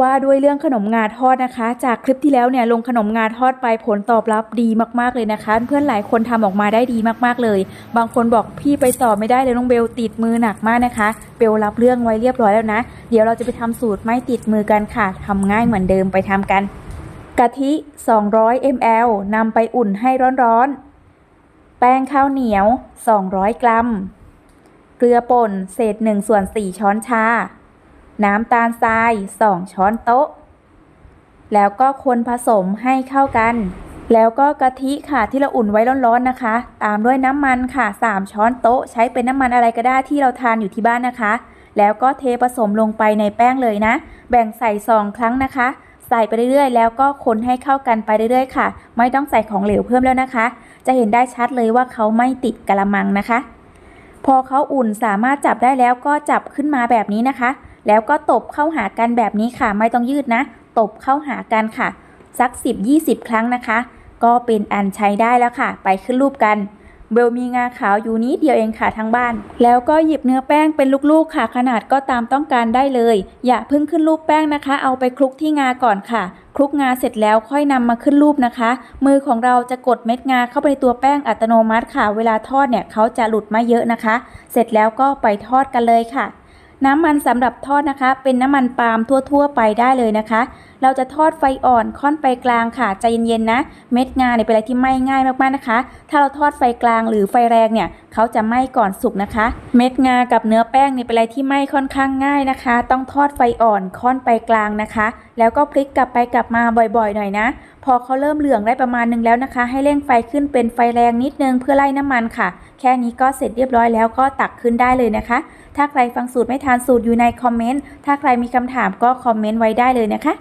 ว่าด้วยเรื่องขนมงาทอดนะคะ จากคลิปที่แล้วเนี่ยลงขนมงาทอดไปผลตอบรับดีมากๆเลยนะคะ เพื่อนหลายคนทำออกมาได้ดีมากๆเลย บางคนบอกพี่ไปต่อไม่ได้เลยน้องเบลติดมือหนักมากนะคะเบลรับเรื่องไว้เรียบร้อยแล้วนะ เดี๋ยวเราจะไปทำสูตรไม่ติดมือกันค่ะทำง่ายเหมือนเดิมไปทำกัน กะทิ 200 ml นำไปอุ่นให้ร้อนๆแป้งข้าวเหนียว 200 กรัม เกลือป่นเศษ1ส่วน4ช้อนชา น้ำตาลทราย 2 ช้อนโต๊ะ แล้วก็คนผสมให้เข้ากัน แล้วก็กะทิค่ะที่เราอุ่นไว้ร้อนๆนะคะ ตามด้วยน้ำมันค่ะ 3 ช้อนโต๊ะ ใช้เป็นน้ำมันอะไรก็ได้ที่เราทานอยู่ที่บ้านนะคะ แล้วก็เทผสมลงไปในแป้งเลยนะ แบ่งใส่ซองครั้งนะคะ ใส่ไปเรื่อยๆ แล้วก็คนให้เข้ากันไปเรื่อยๆ ค่ะ ไม่ต้องใส่ของเหลวเพิ่มแล้วนะคะ จะเห็นได้ชัดเลยว่าเขาไม่ติดกระมังนะคะ พอเขาอุ่นสามารถจับได้แล้วก็จับขึ้นมาแบบนี้นะคะ แล้วก็ตบเข้าหากันแบบนี้ค่ะ ไม่ต้องยืดนะ ตบเข้าหากันค่ะ สัก 10-20 ครั้งนะคะ ก็เป็นอันใช้ได้แล้วค่ะ ไปขึ้นรูปกันเบลมีงาขาวอยู่นี้เดียวเองค่ะทั้งบ้าน แล้วก็หยิบเนื้อแป้งเป็นลูกๆค่ะ ขนาดก็ตามต้องการได้เลย อย่าเพิ่งขึ้นรูปแป้งนะคะ เอาไปคลุกที่งาก่อนค่ะ คลุกงาเสร็จแล้วค่อยนำมาขึ้นรูปนะคะ มือของเราจะกดเม็ดงาเข้าไปในตัวแป้งอัตโนมัติค่ะ เวลาทอดเนี่ยเขาจะหลุดมาเยอะนะคะ เสร็จแล้วก็ไปทอดกันเลยค่ะ น้ำมันสำหรับทอดนะคะ เป็นน้ำมันปาล์มทั่ว ๆ ไปได้เลยนะคะ เราจะทอดไฟอ่อนค่อนไปกลางค่ะใจเย็นๆนะ เม็ดงาเนี่ยเป็นอะไรที่ไหม้ง่ายมากๆนะคะ ถ้าเราทอดไฟกลางหรือไฟแรงเนี่ยเขาจะไหม้ก่อนสุกนะคะ เม็ดงากับเนื้อแป้งเนี่ยเป็นอะไรที่ไหม้ค่อนข้างง่ายนะคะ ต้องทอดไฟอ่อนค่อนไปกลางนะคะ แล้วก็พลิกกลับไปกลับมาบ่อยๆ หน่อยนะ พอเขาเริ่มเหลืองได้ประมาณนึงแล้วนะคะ ให้เร่งไฟขึ้นเป็นไฟแรงนิดนึงเพื่อไล่น้ำมันค่ะ แค่นี้ก็เสร็จเรียบร้อยแล้วก็ตักขึ้นได้เลยนะคะ ถ้าใครฟังสูตรไม่ทานสูตรอยู่ในคอมเมนต์ถ้าใครมีคำถามก็คอมเมนต์ไว้ได้เลยนะคะ